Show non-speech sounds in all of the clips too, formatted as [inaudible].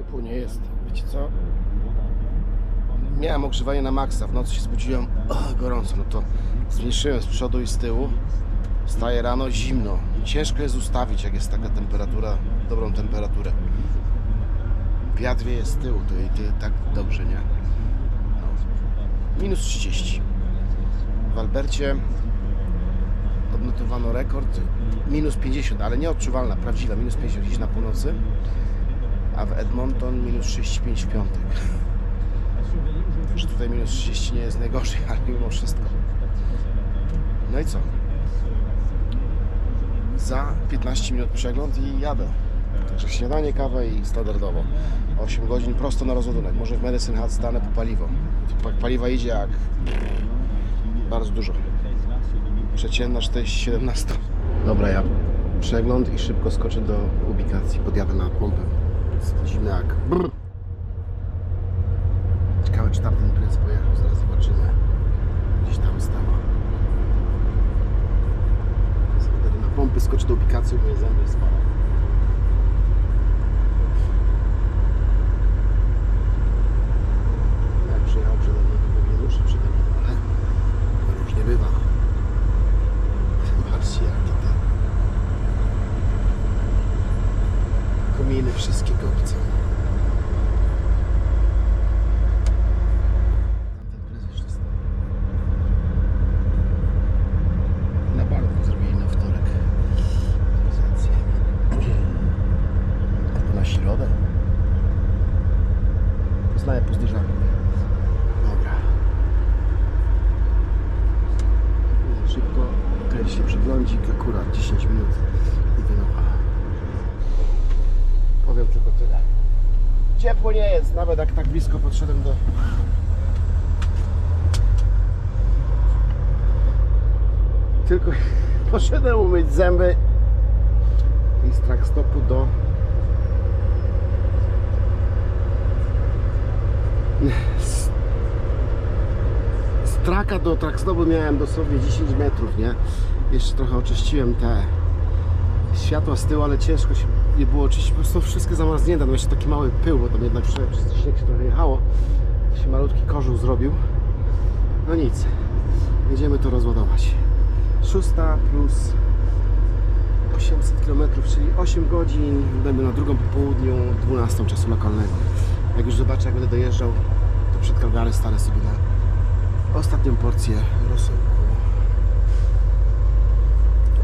Ciepło nie jest. Wiecie co? Miałem ogrzewanie na maksa. W nocy się zbudziłem o, gorąco. No to zmniejszyłem z przodu i z tyłu. Wstaję rano zimno. Ciężko jest ustawić, jak jest taka temperatura, dobrą temperaturę. Wiatr wieje z tyłu, to i ty tak dobrze, nie? No. Minus 30. W Albercie odnotowano rekord minus 50, ale nieodczuwalna, prawdziwa, minus 50 gdzieś na północy, a w Edmonton minus 65 w piątek. Że tutaj minus 30 nie jest najgorzej, [laughs] ale mimo wszystko. No i co? Za 15 minut przegląd i jadę. Także śniadanie, kawę i standardowo. 8 godzin prosto na rozładunek. Może w Medicine Hat stanę po paliwo. Pa- Paliwa idzie jak bardzo dużo. Przeciętna 17. Dobra, ja przegląd i szybko skoczę do ubikacji. Podjadę na pompę. Jest zimno jak brr. Ciekawe czy tamten pojechał, zaraz zobaczymy. Gdzieś tam stała. Na pompy, skoczę do ubikacji, moje zęby spalą. Jak przyjechał przede mną, to pewnie muszę przede mną, ale różnie bywa. Patrzcie jakie te kominy wszystkie kopcą. Tamten prezes jeszcze stoi. Na balkon zrobili na wtorek. Realizację. Albo na środę. Znaję po zderzaniu. Dobra. Szybko kręci się przeglądzik, akurat 10 minut i wynocha. Powiem tylko tyle. Ciepło nie jest, nawet jak tak blisko podszedłem do... Tylko [laughs] poszedłem umyć zęby i z track stopu do... Z z traka do trackstopu miałem dosłownie 10 metrów, nie? Jeszcze trochę oczyściłem te światła z tyłu, ale ciężko się nie było oczyścić, po prostu wszystkie zamarznięte, no jeszcze taki mały pył, bo tam jednak przez śnieg się trochę jechało, się malutki kożuch zrobił. No nic, jedziemy to rozładować. Szósta plus 800 km, czyli 8 godzin, będę na drugą po południu, 12 czasu lokalnego. Jak już zobaczę, jak będę dojeżdżał, to przed Calgary stanę sobie na ostatnią porcję rosołku.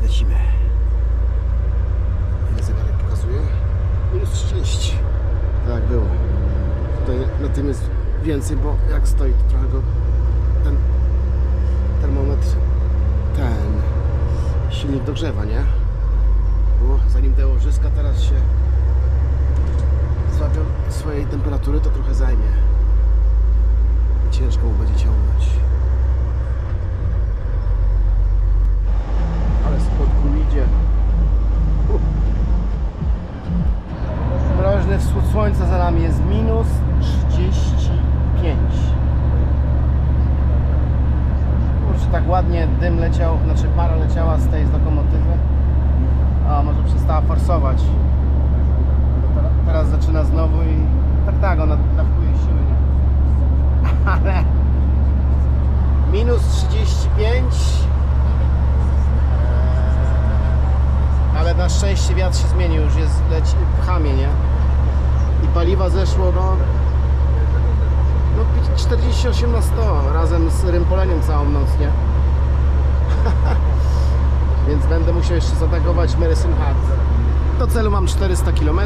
Lecimy. Ile zegarek pokazuje? 30. Tak było. Tutaj na tym jest więcej, bo jak stoi, to trochę go ten termometr, ten silnik dogrzewa, nie? Bo zanim te łożyska teraz się złapią swojej temperatury, to trochę zajmie. Ciężko mu będzie ciągnąć. Ale spod kul idzie. Uh. Słońca za nami jest minus 35. Kurczę, tak ładnie dym leciał, znaczy para leciała z tej z lokomotywy. A może przestała forsować. Teraz- zaczyna znowu i tak tak, ona dawkuje siły, nie? [laughs] ale minus 35 Eee, ale na szczęście wiatr się zmienił, już jest leci, pchamie, nie? Paliwa zeszło no, no 48 na 100 razem z rympoleniem całą noc, nie? [laughs] Więc będę musiał jeszcze zaatakować Medicine Hat. Do celu mam 400 km.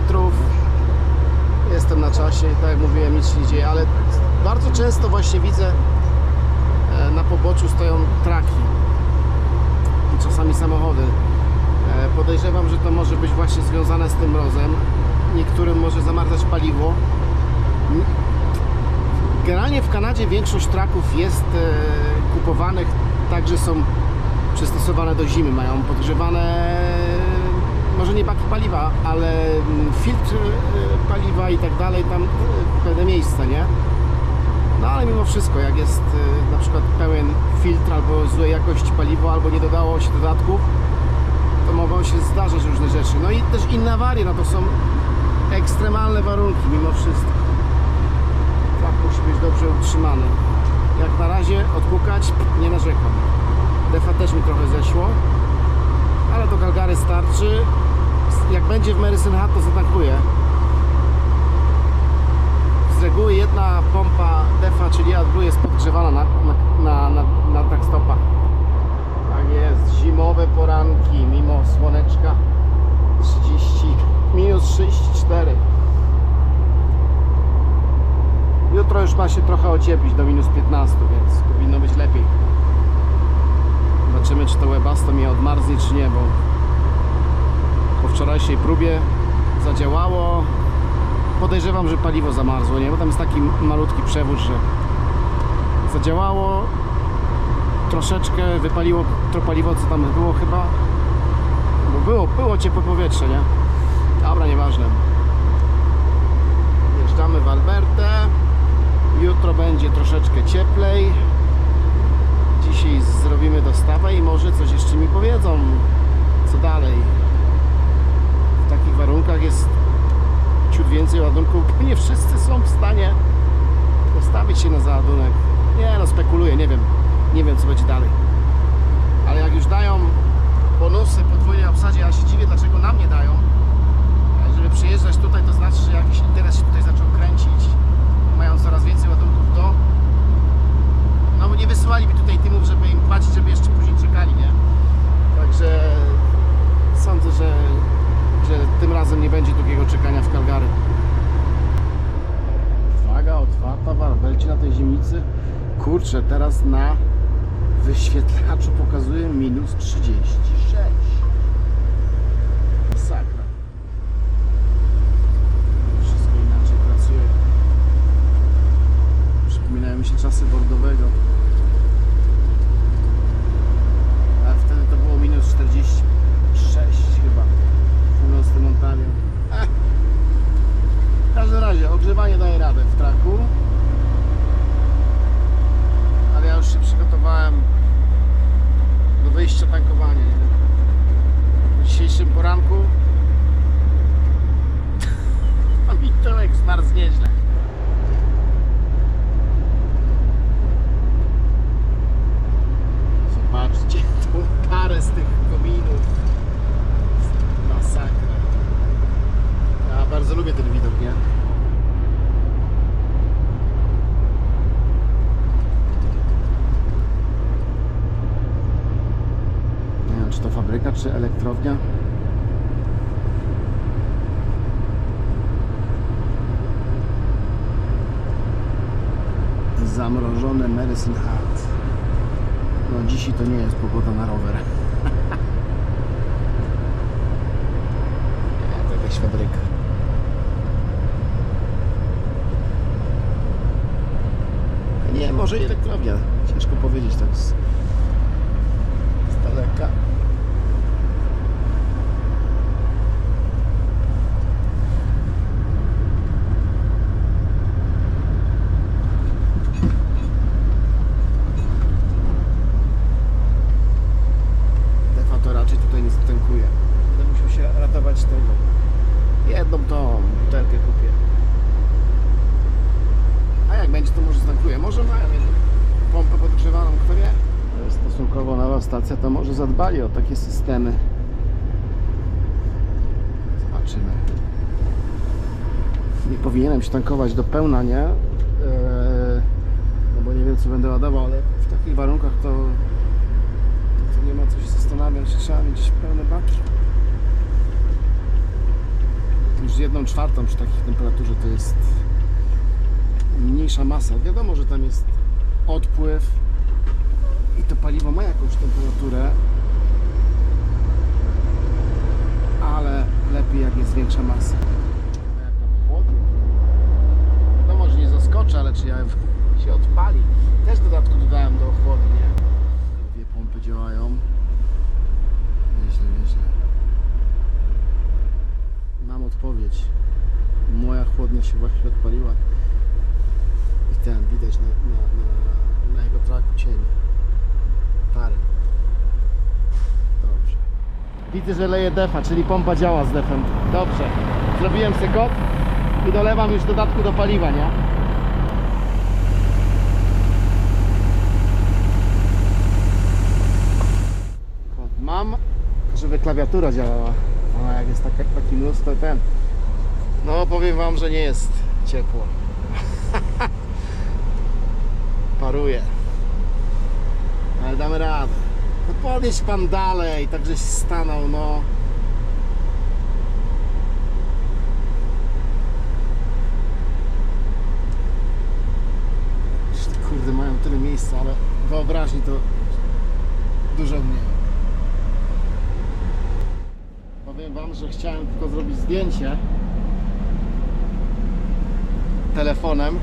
Jestem na czasie, tak jak mówiłem, nic się nie dzieje, ale bardzo często właśnie widzę e, na poboczu stoją traki i czasami samochody. E, Podejrzewam, że to może być właśnie związane z tym mrozem. Niektórym może zamarzać paliwo. Generalnie w Kanadzie większość traków jest e, kupowanych tak, że są przystosowane do zimy. Mają podgrzewane może nie baki paliwa, ale mm, filtr e, paliwa i tak dalej, tam e, pewne miejsca, nie? No ale mimo wszystko, jak jest e, na przykład pełen filtr albo złej jakości paliwo, albo nie dodało się dodatków, to mogą się zdarzać różne rzeczy. No i też inne awarie, no to są ekstremalne warunki mimo wszystko. Tak musi być dobrze utrzymany. Jak na razie odpukać nie narzekam. Defa też mi trochę zeszło, ale do Calgary starczy. Jak będzie w Medicine Hat to zatankuję. Z reguły jedna pompa defa, czyli AdBlue jest podgrzewana na, na, na, na, stopa. Tak jest, zimowe poranki mimo słoneczka 30, minus 34. Jutro już ma się trochę ocieplić do minus 15, więc powinno być lepiej. Zobaczymy czy to webasto mi odmarznie czy nie, bo po wczorajszej próbie zadziałało. Podejrzewam, że paliwo zamarzło, nie? Bo tam jest taki malutki przewód, że zadziałało. Troszeczkę wypaliło to paliwo, co tam było chyba. Bo było, było ciepłe powietrze, nie? Dobra, nieważne. Jeżdżamy w Albertę. Jutro będzie troszeczkę cieplej. Dzisiaj zrobimy dostawę i może coś jeszcze mi powiedzą. Co dalej? W takich warunkach jest ciut więcej ładunków. Nie wszyscy są w stanie postawić się na załadunek. Nie no, spekuluję, nie wiem. Nie wiem co będzie dalej. Ale jak już dają bonusy podwójnej obsadzie, ja się dziwię dlaczego nam nie dają. Żeby przyjeżdżać tutaj to znaczy, że jakiś interes się tutaj zaczął kręcić. Mają coraz więcej ładunków do. No bo nie wysyłaliby tutaj tymów, żeby im płacić, żeby jeszcze później czekali, nie? Także sądzę, że, że tym razem nie będzie długiego czekania w Calgary. Waga otwarta w Arbelcie na tej ziemnicy. Kurczę, teraz na wyświetlaczu pokazuje minus 36. Masakra. Wszystko inaczej pracuje. Przypominają mi się czasy bordowego. A wtedy to było minus 46 chyba. W północnym Ontario. Eh. W każdym razie ogrzewanie daje radę w traku. Ale ja już się przygotowałem do wyjścia tankowania. Po dzisiejszym poranku [laughs] mi tyłek zmarzł nieźle. Zobaczcie tą parę z tych kominów. Masakra. Ja bardzo lubię ten widok, nie? Nie wiem, czy to fabryka, czy elektrownia. Zamrożone Medicine Hat. No dzisiaj to nie jest pogoda na rower. [laughs] Jakaś fabryka. Nie, może i elektrownia. Ciężko powiedzieć tak z, z daleka. Defa to raczej tutaj nie zatankuje. Będę musiał się ratować tego. Jedną tą butelkę kupię. A jak będzie, to może ztankuję. Może mają jedną pompę podgrzewaną, kto wie. To jest stosunkowo nowa stacja, to może zadbali o takie systemy. Zobaczymy. Nie powinienem się tankować do pełna, nie? Eee, no bo nie wiem, co będę ładował, ale w takich warunkach to to nie ma co się zastanawiać, trzeba mieć pełne baki. Już jedną czwartą przy takich temperaturze to jest mniejsza masa. Wiadomo, że tam jest odpływ i to paliwo ma jakąś temperaturę, ale lepiej jak jest większa masa. No Jak tam chłodno. Wiadomo, że nie zaskoczę, ale czy ja się odpali. Też w dodatku dodałem do ochłody, nie? Dwie pompy działają. Nieźle, nieźle. Mam odpowiedź. Moja chłodnia się właśnie odpaliła. I ten widać na, na, na, na jego traku. Pary. Dobrze. Widzę, że leje defa, czyli pompa działa z defem. Dobrze. Zrobiłem sobie kod. i dolewam już dodatku do paliwa, nie? Mam, żeby klawiatura działała. A jak jest taki, taki mróz, to ten. No powiem wam, że nie jest ciepło. [laughs] Paruje. Ale damy radę. No podjedź pan dalej, tak żeś stanął, no. Kurde, mają tyle miejsca, ale wyobraźni to dużo mniej. Powiem Wam, że chciałem tylko zrobić zdjęcie telefonem.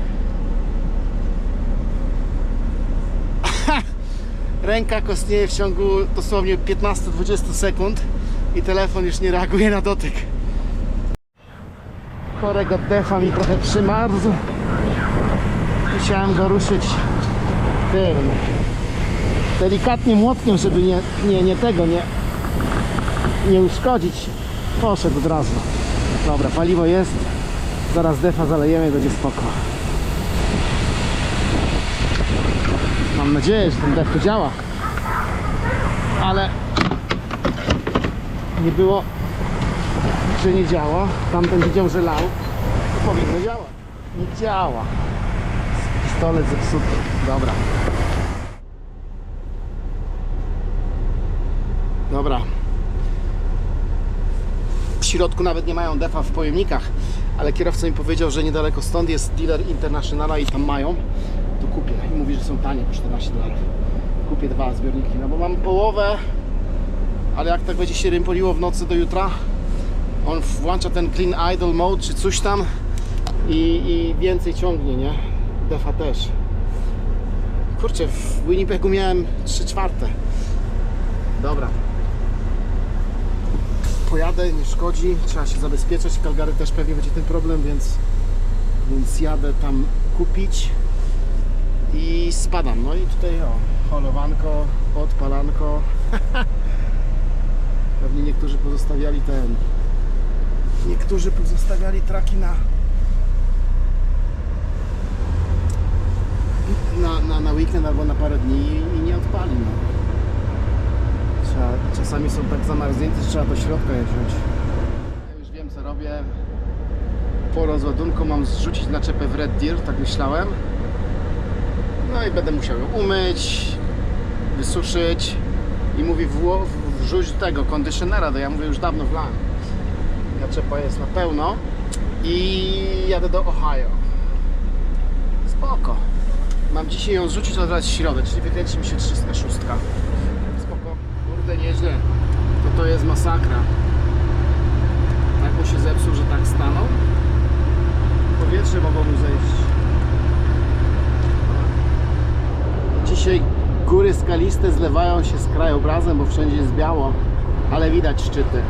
Ręka kostnieje w ciągu dosłownie 15-20 sekund i telefon już nie reaguje na dotyk. Chorego defa mi trochę przymarzł. Musiałem go ruszyć tym delikatnie młotkiem, żeby nie, nie, nie tego, nie, nie uszkodzić. Poszedł od razu. Dobra, paliwo jest. Zaraz defa zalejemy, będzie spoko. Mam nadzieję, że ten tu działa. Ale nie było, że nie działa. Tamten widział, że lał. To powinno działać. Nie działa. Pistolet zepsuty. Dobra. Dobra. W środku nawet nie mają defa w pojemnikach, ale kierowca mi powiedział, że niedaleko stąd jest dealer Internationala i tam mają. Kupię. I mówi, że są tanie po 14 dolarów. Kupię dwa zbiorniki, no bo mam połowę, ale jak tak będzie się rympoliło w nocy do jutra, on włącza ten clean idle mode czy coś tam i, i więcej ciągnie, nie? Defa też. Kurczę, w Winnipegu miałem 3 czwarte. Dobra. Pojadę, nie szkodzi, trzeba się zabezpieczać. W Calgary też pewnie będzie ten problem, więc, więc jadę tam kupić i spadam. No i tutaj o, holowanko, odpalanko. [laughs] Pewnie niektórzy pozostawiali ten. Niektórzy pozostawiali traki na na, na, na weekend albo na parę dni i nie odpali. No. Trzeba, czasami są tak zamarznięte, że trzeba do środka je wziąć. Ja już wiem co robię. Po rozładunku mam zrzucić naczepę w Red Deer, tak myślałem. No i będę musiał ją umyć, wysuszyć i mówi wrzuć tego kondycjonera, to ja mówię już dawno wlałem. Naczepa jest na pełno i jadę do Ohio. Spoko. Mam dzisiaj ją zrzucić od razu środę, czyli wykręci mi się 306. Spoko. Kurde, nieźle. To to jest masakra. Tak mu się zepsuł, że tak stanął. Powietrze mogło mu zejść. Dzisiaj góry skaliste zlewają się z krajobrazem, bo wszędzie jest biało, ale widać szczyty.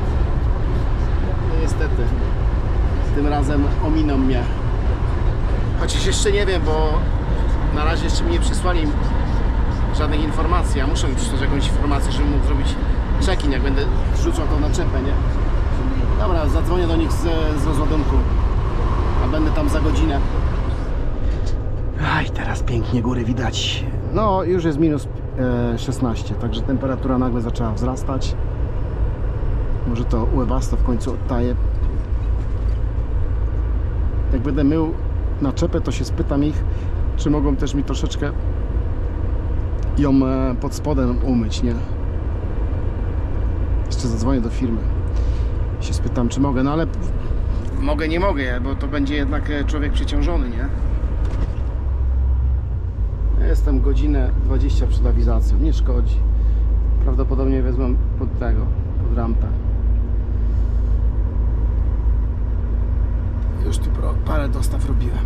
No niestety, tym razem ominą mnie. Chociaż jeszcze nie wiem, bo na razie jeszcze mi nie przysłali żadnych informacji. Ja muszę też jakąś informację, żebym mógł zrobić check-in, jak będę wrzucał tą naczepę, nie? Dobra, zadzwonię do nich z, z rozładunku, a będę tam za godzinę. Aj, teraz pięknie góry widać. No, już jest minus e, 16, także temperatura nagle zaczęła wzrastać. Może to łebasto w końcu odtaje. Jak będę mył naczepę, to się spytam ich, czy mogą też mi troszeczkę ją e, pod spodem umyć, nie? Jeszcze zadzwonię do firmy. Się spytam, czy mogę, no ale mogę, nie mogę, bo to będzie jednak e, człowiek przeciążony, nie? Jestem godzinę 20 przed awizacją, nie szkodzi. Prawdopodobnie wezmę pod tego, pod rampę. Już tu parę dostaw robiłem.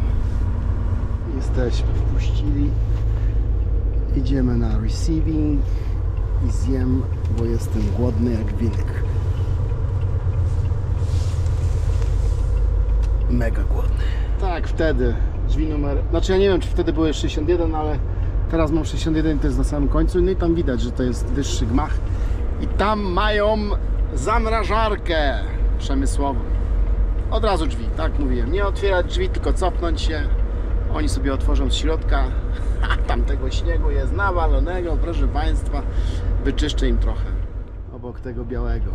Jesteśmy, wpuścili. Idziemy na receiving i zjem, bo jestem głodny jak wilk. Mega głodny. Tak, wtedy drzwi numer. Znaczy ja nie wiem, czy wtedy były 61, ale teraz mam 61 to jest na samym końcu. No i tam widać, że to jest wyższy gmach. I tam mają zamrażarkę przemysłową. od razu drzwi, tak mówiłem. Nie otwierać drzwi, tylko cofnąć się. Oni sobie otworzą z środka. [laughs] A tam tego śniegu jest nawalonego, proszę Państwa. Wyczyszczę im trochę. Obok tego białego.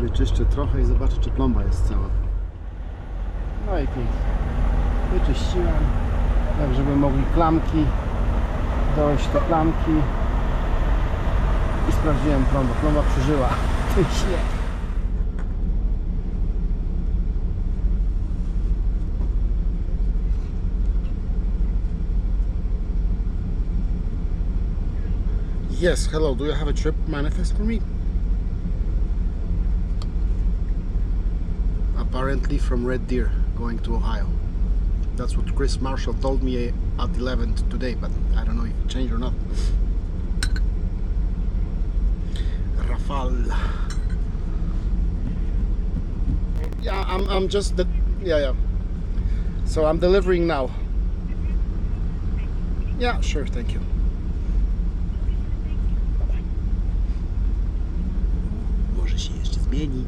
Wyczyszczę trochę i zobaczę, czy plomba jest cała. No i pięknie. Wyczyściłem, tak żeby mogli klamki dojść te klamki i sprawdziłem plombę. Plomba przeżyła [laughs] ten śnieg. Yes, hello. Do you have a trip manifest for me? Apparently from Red Deer, going to Ohio. That's what Chris Marshall told me at 11 today, but I don't know if it changed or not. Rafal. Yeah, I'm, I'm just the yeah yeah. So I'm delivering now. Yeah, sure, thank you. Może się jeszcze zmieni.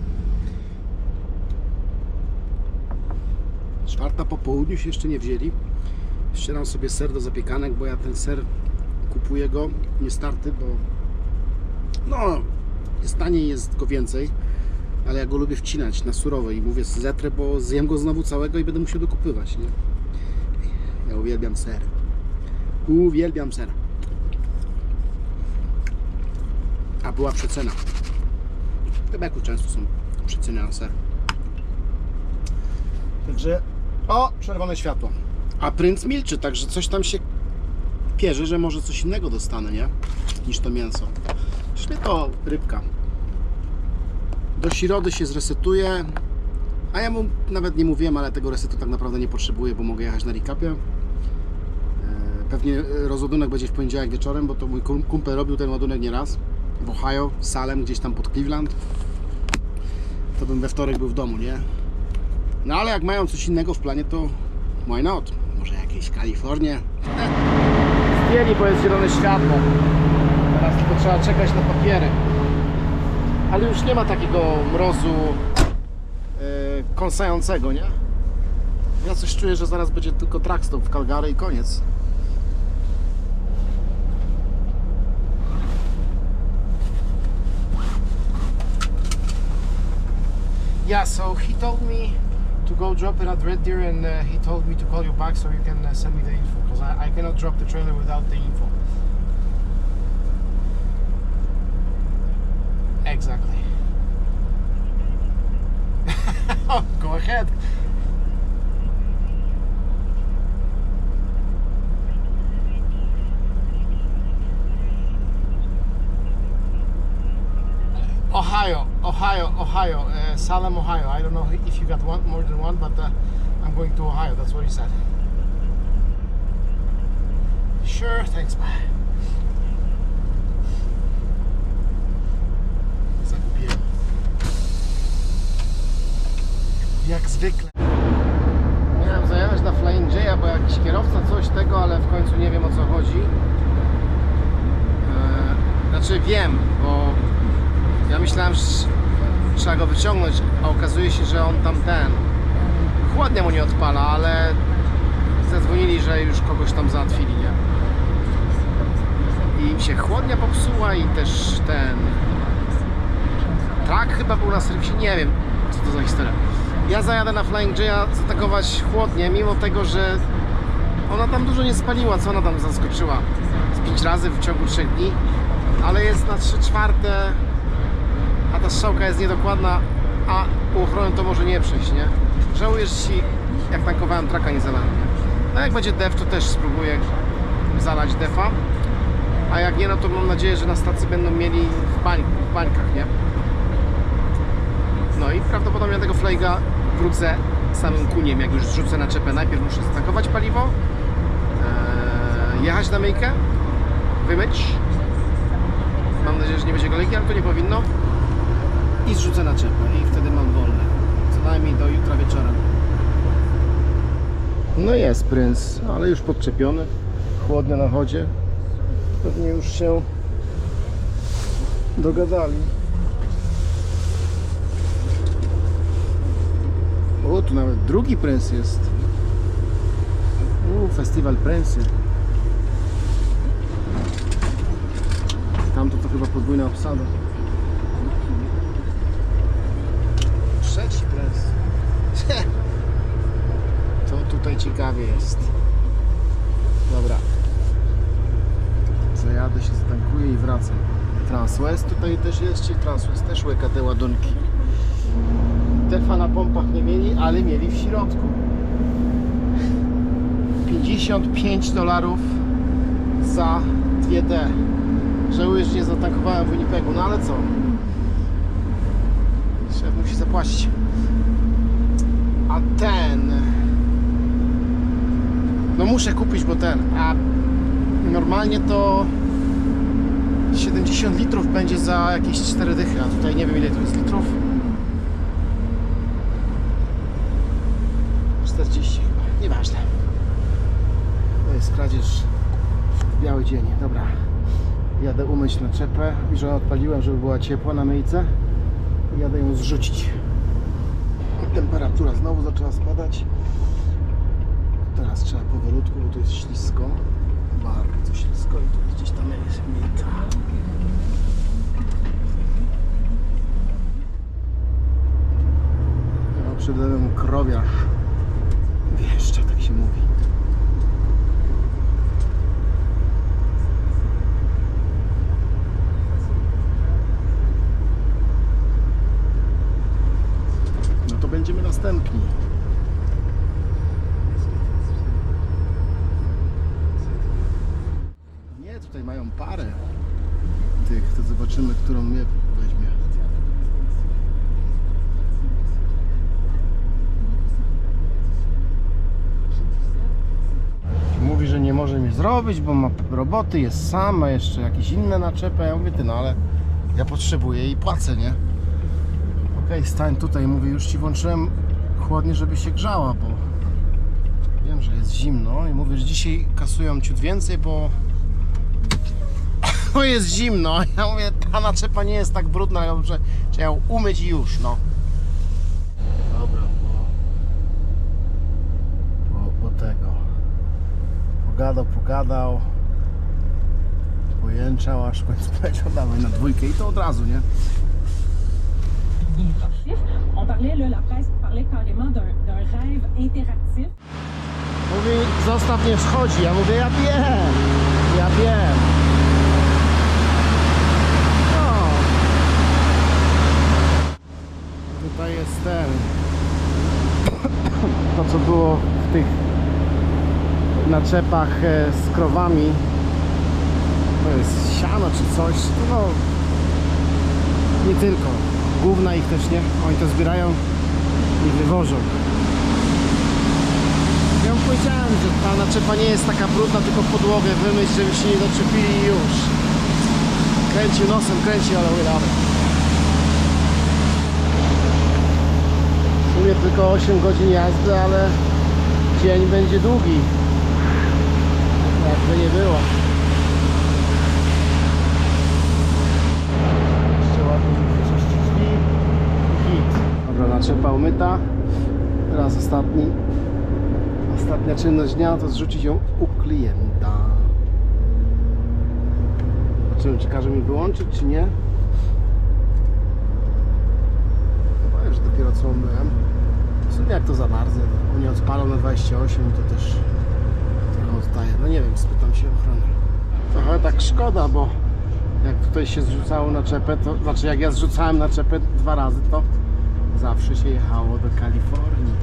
Czwarta po południu się jeszcze nie wzięli. Ścieram sobie ser do zapiekanek, bo ja ten ser kupuję go nie starty, bo no jest taniej, jest go więcej, ale ja go lubię wcinać na surowo i mówię zetrę, bo zjem go znowu całego i będę musiał dokupywać, nie? Ja uwielbiam ser. Uwielbiam ser. A była przecena. W Quebecu często są przeceny na ser. Także o, czerwone światło. A prync milczy, także coś tam się pierze, że może coś innego dostanę, nie? Niż to mięso. Mnie to rybka. Do środy się zresetuje. A ja mu nawet nie mówiłem, ale tego resetu tak naprawdę nie potrzebuję, bo mogę jechać na recapie. E, Pewnie rozładunek będzie w poniedziałek wieczorem, bo to mój kum- kumpel robił ten ładunek nieraz. W Ohio, Salem, gdzieś tam pod Cleveland. To bym we wtorek był w domu, nie? No ale jak mają coś innego w planie, to why not? Może jakieś Kalifornię? Zdjęli, bo jest zielone światło. Teraz tylko trzeba czekać na papiery. Ale już nie ma takiego mrozu yy, kąsającego, nie? Ja coś czuję, że zaraz będzie tylko trackstop w Calgary i koniec. Yeah, so he told me to go drop it at Red Deer and uh, he told me to call you back so you can uh, send me the info because I, I cannot drop the trailer without the info. Exactly. [laughs] Oh, go ahead. Ohio, Ohio, uh, Salem, Ohio. I don't know if you got one more than one, but uh, I'm going to Ohio. That's what he said. Sure, thanks, bye. Jak zwykle. Miałem zajechać na Flying bo jakiś kierowca coś tego, ale w końcu nie wiem o co chodzi. Eee, znaczy wiem, bo ja myślałem, że trzeba go wyciągnąć, a okazuje się, że on tam ten chłodnia mu nie odpala, ale zadzwonili, że już kogoś tam załatwili, nie? I im się chłodnia popsuła i też ten trak chyba był na serwisie, nie wiem co to za historia. Ja zajadę na Flying J'a zaatakować chłodnie, mimo tego, że ona tam dużo nie spaliła, co ona tam zaskoczyła z 5 razy w ciągu 3 dni, ale jest na 3 czwarte a ta strzałka jest niedokładna, a u ochrony to może nie przejść, nie? Żałuję, że ci jak tankowałem traka nie zalałem. No jak będzie def, to też spróbuję zalać defa, a jak nie, no to mam nadzieję, że na stacji będą mieli w, bań, w bańkach, nie? No i prawdopodobnie tego flejga wrócę samym kuniem, jak już zrzucę naczepę. Najpierw muszę zatankować paliwo, eee, jechać na myjkę, wymyć. Mam nadzieję, że nie będzie kolejki, ale to nie powinno i zrzucę na czepę i wtedy mam wolne. Co najmniej do jutra wieczorem. No jest prync, ale już podczepiony. Chłodnia na wodzie. Pewnie już się dogadali. O, tu nawet drugi prens jest. U, festiwal prensy. Tamto to chyba podwójna obsada. Trzeci prens. To tutaj ciekawie jest. Dobra. Zajadę się, zatankuję i wracam. Transwest tutaj też jest, czyli Transwest też łyka te ładunki. Defa na pompach nie mieli, ale mieli w środku. 55 dolarów za 2D. Żałuję, że nie zatankowałem w Winnipegu, no ale co? Szef musi zapłacić. A ten... No muszę kupić, bo ten... A normalnie to 70 litrów będzie za jakieś 4 dychy, a tutaj nie wiem ile to jest litrów. 40 chyba, nieważne. To jest kradzież w biały dzień. Dobra, jadę umyć naczepę i że odpaliłem, żeby była ciepła na myjce jadę ją zrzucić. Temperatura znowu zaczęła spadać. Teraz trzeba powolutku, bo tu jest ślisko. Bardzo ślisko i tu gdzieś tam jest myjka. No, przed domem krowiarz. Wieszcza, tak się mówi. No to będziemy następni. Nie, tutaj mają parę tych, to zobaczymy, którą mnie weźmie. Mówi, że nie bo ma roboty, jest sam, ma jeszcze jakieś inne naczepy. Ja mówię, ty no ale ja potrzebuję i płacę, nie? Okej, stań tutaj, mówię, już ci włączyłem chłodnie, żeby się grzała, bo wiem, że jest zimno i mówię, że dzisiaj kasują ciut więcej, bo [coughs] bo jest zimno. Ja mówię, ta naczepa nie jest tak brudna, ja muszę, trzeba ją umyć i już, no. Dobra, po, po, po tego. Pogadał, pogadał. Pojęczał, aż w końcu powiedział, dawaj na dwójkę i to od razu, nie? Mówi, zostaw mnie wschodzi. Ja mówię, ja wiem, ja wiem. No. Tutaj jest ten. [coughs] To co było w tych naczepach e, z krowami. To jest siano czy coś. No, nie tylko. Główna ich też nie. Oni to zbierają i wywożą. Ja mu powiedziałem, że ta naczepa nie jest taka brudna, tylko podłogę wymyć, żeby się nie doczepili i już. Kręcił nosem, kręci, ale dobra. W sumie tylko 8 godzin jazdy, ale dzień będzie długi. Jakby nie było. Jeszcze ładnie wyczyścić drzwi i hit. Dobra, naczepa umyta. Teraz ostatni Ostatnia czynność dnia to zrzucić ją u klienta. Zobaczymy, czy każe mi wyłączyć, czy nie. Powiem, że dopiero co myłem. W sumie jak to zamarznie, oni odpalą na 28, to też oddaje. No nie wiem, spytam się ochrony. Trochę tak szkoda, bo jak tutaj się zrzucało na czepę, to znaczy jak ja zrzucałem na czepę dwa razy, to zawsze się jechało do Kalifornii.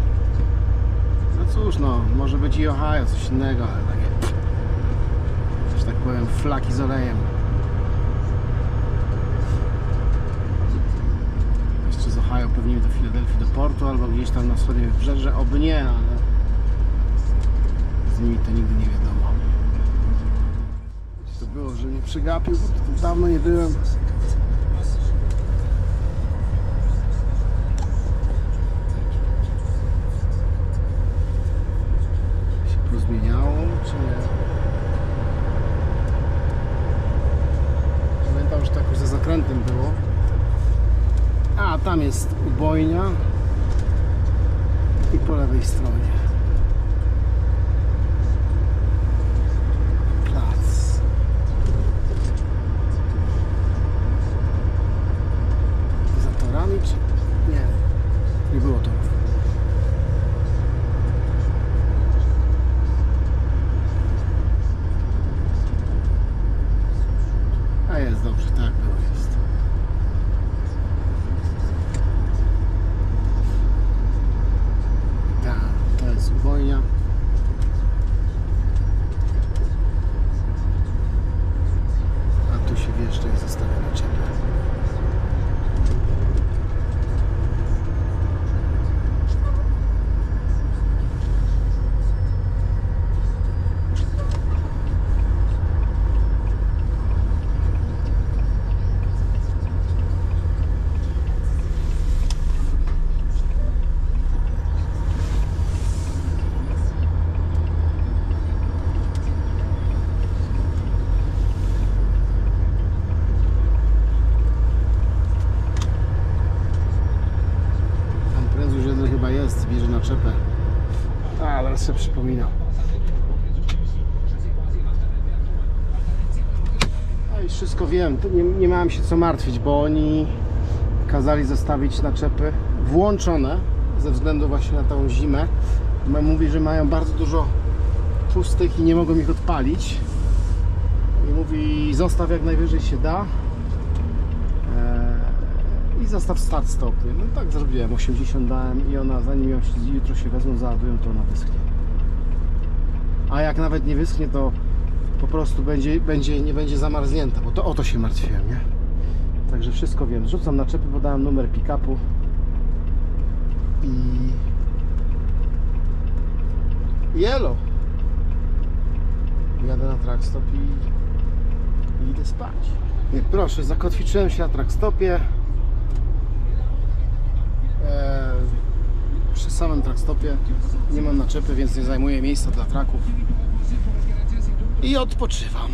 No cóż, no, może być i Ohio, coś innego, ale takie, że tak powiem, flaki z olejem. Jeszcze z Ohio pewnie do Filadelfii, do portu, albo gdzieś tam na wschodnie wybrzeże, oby nie, ale z nimi to nigdy nie wiadomo. To było, że mnie przegapił, bo dawno nie byłem. się pozmieniało, czy nie? Pamiętam, że tak już za zakrętem było. A, tam jest ubojnia. lewej stronie. Plac. Za torami czy... Nie. Nie było torów. A jest dobrze, tak było jest. Tak, to jest ubojnia. A tu się wjeżdża i zostawia na ciebie. Tam prędzej już jeden chyba jest, bierze na czepę. A, teraz sobie przypominam. A już wszystko wiem, to nie, nie miałem się co martwić, bo oni kazali zostawić naczepy włączone ze względu właśnie na tą zimę. Mówi, że mają bardzo dużo pustych i nie mogą ich odpalić. I mówi, zostaw jak najwyżej się da. Eee, i zostaw start stopy. No tak zrobiłem, 80 dałem i ona zanim ją się, jutro się wezmą, załadują, to ona wyschnie. A jak nawet nie wyschnie, to po prostu będzie, będzie, nie będzie zamarznięta, bo to o to się martwiłem, nie? Także wszystko wiem. Rzucam na czepy, podałem numer pick-upu i... Jelo! Jadę na trackstop i... i idę spać. Nie, proszę, zakotwiczyłem się na trackstopie. Eee, przy samym trackstopie nie mam naczepy, więc nie zajmuję miejsca dla traków. I odpoczywam.